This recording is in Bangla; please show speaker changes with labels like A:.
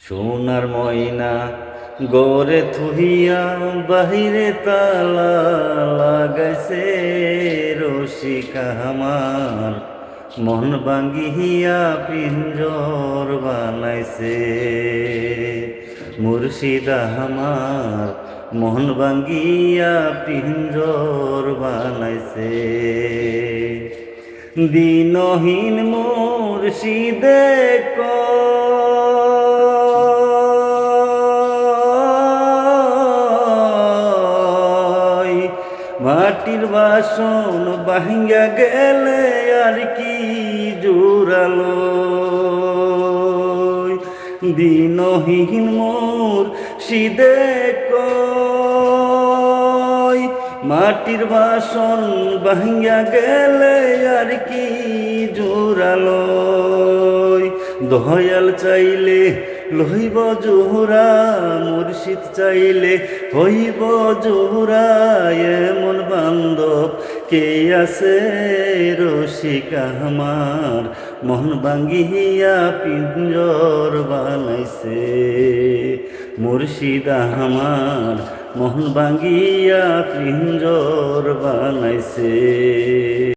A: সোনার ময়না গড়ে থুহিয়া বাহিরে তালা লাগাইছে রসিকা আমার। মন ভাঙ্গিয়া পিঞ্জর বানাইছে। মুর্শিদা আমার মন ভাঙ্গিয়া পিঞ্জর বানাইছে। দিনহীন মুর্শিদে কয় মাটির বাসন ভাঙ্গা গেলে আর কি জোরালো দিনহীন মোর সিদে মাটির বাসন ভাঙ্গা গেলে আর কি জোরালো দয়াল চাইলে লইব জোহরা, মুর্শিদ চাইলে হইব জোহরা, এমন বান্ধব কে আছে? রসিকা আমার মন ভাঙ্গিয়া পিঞ্জর বানাইছে। মুর্শিদ আমার মন ভাঙ্গিয়া পিঞ্জর বানাইছে।